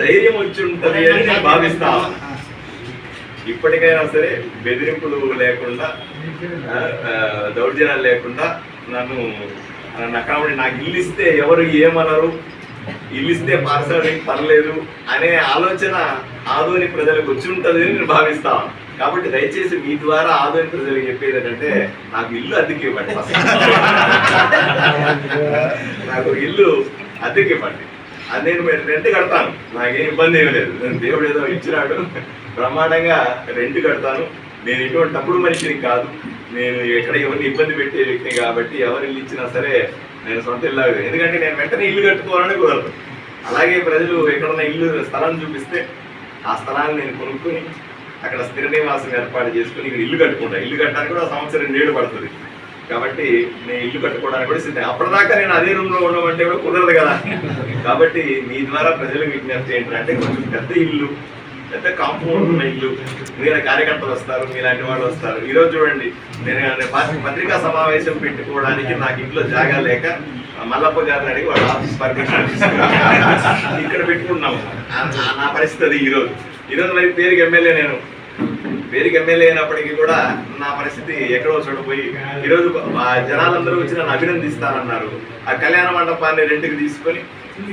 ధైర్యం వచ్చి ఉంటది అని నేను భావిస్తా. ఇప్పటికైనా సరే బెదిరింపులు లేకుండా దౌర్జన్యాలు లేకుండా నన్ను అక్కడ నాకు ఇల్లు ఇస్తే ఎవరు ఏమనరు. ఇల్లు ఇస్తే పార్సల్ పర్లేదు అనే ఆలోచన ఆదోని ప్రజలకు వచ్చి ఉంటుంది అని నేను భావిస్తా. కాబట్టి దయచేసి మీ ద్వారా ఆదోని ప్రజలకు చెప్పేది ఏంటంటే నాకు ఇల్లు అద్దెకి ఇవ్వండి. నాకు ఇల్లు అద్దెకి ఇవ్వండి. అది నేను మీరు రెంట్ కడతాను. నాకేం ఇబ్బంది ఏమి లేదు. నేను దేవుడు ఏదో ఇచ్చినాడు. బ్రహ్మాండంగా రెంట్ కడతాను. నేను ఎటువంటి తప్పుడు మనిషిని కాదు. నేను ఎక్కడ ఎవరిని ఇబ్బంది పెట్టే వ్యక్తిని కాబట్టి ఎవరు ఇల్లు ఇచ్చినా సరే నేను సొంత ఇల్లు ఎందుకంటే నేను వెంటనే ఇల్లు కట్టుకోవాలని కుదరదు అలాగే ప్రజలు ఎక్కడన్నా ఇల్లు స్థలం చూపిస్తే ఆ స్థలాన్ని నేను కొనుక్కొని అక్కడ స్థిర నివాసం ఏర్పాటు చేసుకుని ఇక్కడ ఇల్లు కట్టుకుంటా. ఇల్లు కట్టడానికి కూడా సంవత్సరం నీళ్ళు పడుతుంది. కాబట్టి నేను ఇల్లు కట్టుకోవడానికి కూడా సిద్ధం. అప్పటిదాకా నేను అదే రూమ్లో ఉండమంటే కూడా కుదరదు కదా. కాబట్టి మీ ద్వారా ప్రజలకు విజ్ఞప్తి ఏంటంటే కొంచెం పెద్ద ఇల్లు పెద్ద కాంపౌండ్ ఉన్న ఇల్లు. మీరు కార్యకర్తలు వస్తారు మీలాంటి వాళ్ళు వస్తారు. ఈరోజు చూడండి నేను పత్రికా సమావేశం పెట్టుకోవడానికి నాకు ఇంట్లో జాగా లేక మల్లప్ప గారిని అడిగి వాళ్ళ ఆఫీస్ పర్మిషన్ ఇక్కడ పెట్టుకున్నాము నా పరిస్థితి అది ఈ రోజు మరి పేరుకి ఎమ్మెల్యే నేను. పేరుకి ఎమ్మెల్యే అయినప్పటికీ కూడా నా పరిస్థితి ఎక్కడో చూడపోయి ఈరోజు ఆ జనాలందరూ వచ్చి నన్ను అభినందిస్తానన్నారు. ఆ కళ్యాణ మండపాన్ని రెంట్కి తీసుకొని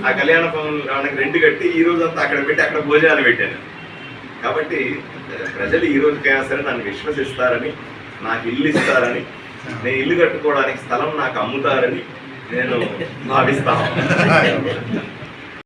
ఆ కళ్యాణ మండపానికి రెంట్ కట్టి ఈ రోజు అంతా అక్కడ పెట్టి అక్కడ భోజనాలు పెట్టాను. కాబట్టి ప్రజలు ఈ రోజుకైనా సరే నన్ను విశ్వసిస్తారని నాకు ఇల్లు ఇస్తారని నేను ఇల్లు కట్టుకోవడానికి స్థలం నాకు అమ్ముతారని నేను భావిస్తాను